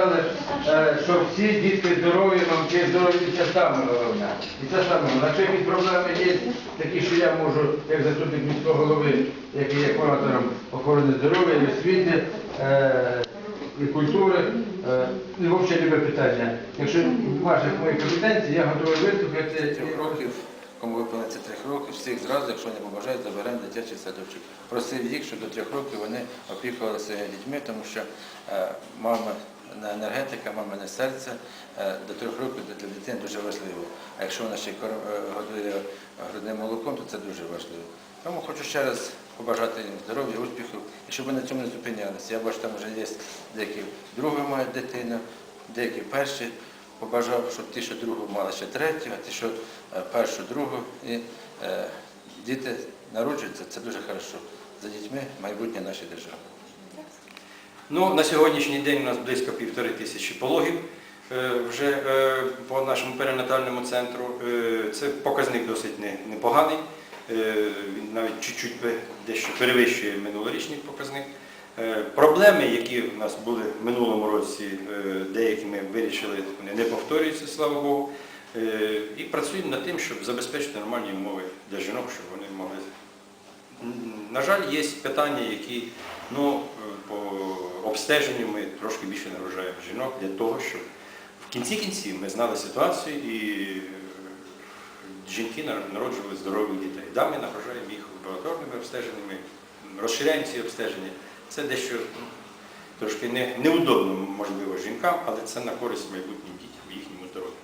Е, що всі дітки здорові, мамки здорові, і це саме головне. І це саме головне. Якщо якісь проблеми є, такі, що я можу, як заступник міського голови, який є куратором охорони здоров'я і освіти, е, і культури, е, і взагалі любе питання. Якщо в ваших моїх компетенцій, я готовий вислухати. трьох років, кому виповниться трьох років, всіх зразу, якщо не побажають, заберемо дитячий садочок. Просив їх, щоб до трьох років вони опікувалися дітьми, тому що мама енергетика, мамине серце е, до трьох років для дитини дуже важливо. А якщо вона ще е, годує грудним молоком, то це дуже важливо. Тому хочу ще раз побажати їм здоров'я, успіхів, і щоб вони на цьому не зупинялися. Я бачу, там вже є деякі другі мають дитину, деякі перші побажав, щоб ті, що другу мали ще третю, а ті, що е, першу, другу. І е, діти народжуються, це дуже хорошо. За дітьми майбутнє нашої держави. Ну, на сьогоднішній день у нас близько півтори тисячі пологів е, вже е, по нашому перинатальному центру. Е, Це показник досить непоганий. Він навіть чуть-чуть дещо перевищує минулорічний показник. Проблеми, які в нас були в минулому році, деякі ми вирішили, вони не повторюються, слава Богу. І працюємо над тим, щоб забезпечити нормальні умови для жінок, щоб вони могли На жаль, є питання, які ну, по обстеженню ми трошки більше народжаємо жінок для того, щоб в кінці кінців ми знали ситуацію і е, жінки народжували здорових дітей. Да, ми народжуємо їх лабораторними обстеженнями, розширяємо ці обстеження. Це дещо ну, трошки не, неудобно, можливо, жінкам, але це на користь майбутнім дітям, їхньому здоров'ю.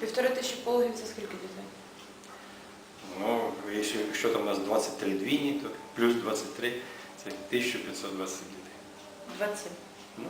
Півтори тисячі пологів це скільки дітей? Ну, якщо, якщо там у нас 23 двійні, то плюс 23 це 1520 дітей. 27. Ну,